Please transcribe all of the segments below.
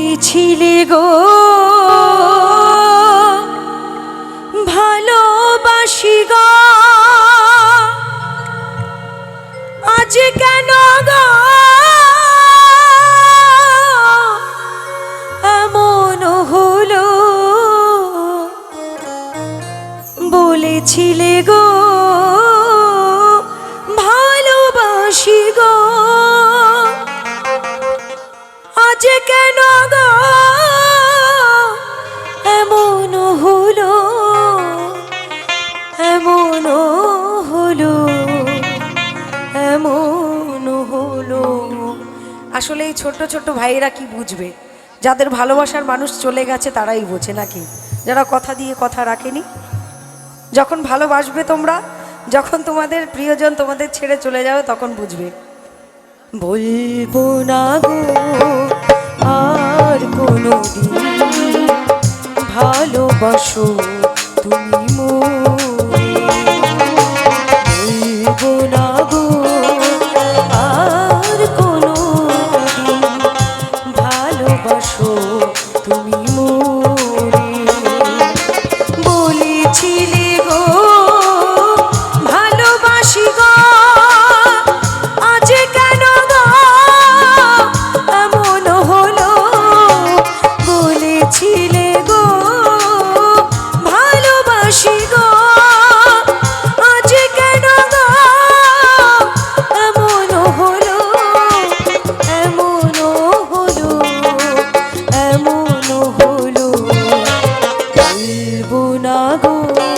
বলেছিলে গো ভালোবাসি এমন হলো এমন হলো। আসলে এই ছোট ছোট ভাইয়েরা কি বুঝবে? যাদের ভালোবাসার মানুষ চলে গেছে, তারাই বোঝে নাকি? যারা কথা দিয়ে কথা রাখেনি। যখন ভালোবাসবে তোমরা, যখন তোমাদের প্রিয়জন তোমাদের ছেড়ে চলে যাবে, তখন বুঝবে। বলব না গো, আর কোনো ভালোবাসো তুমি না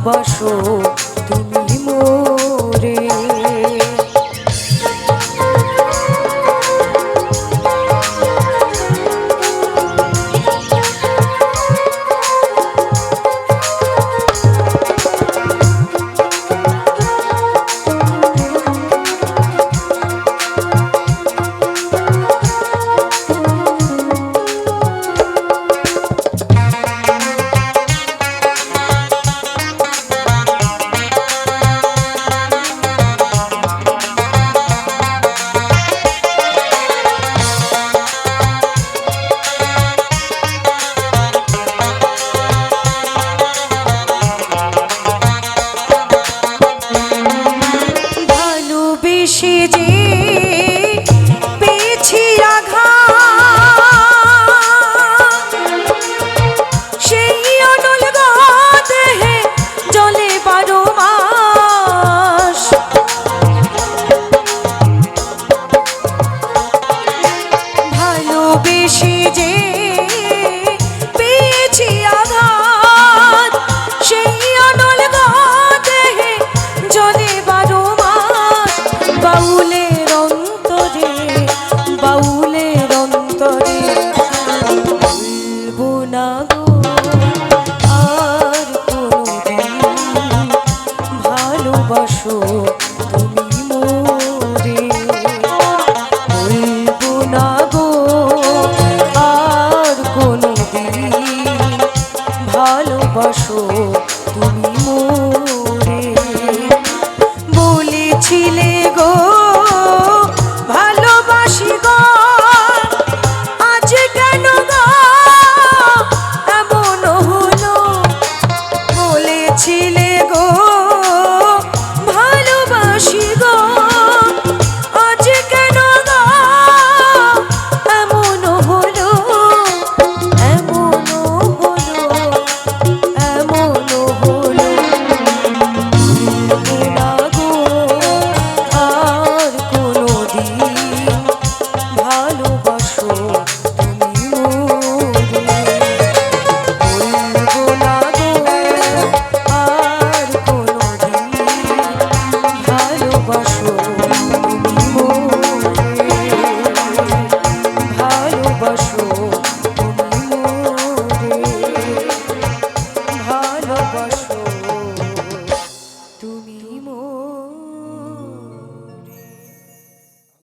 ভালোবাসো তুমি ভালোবেসে যে না গো বসু।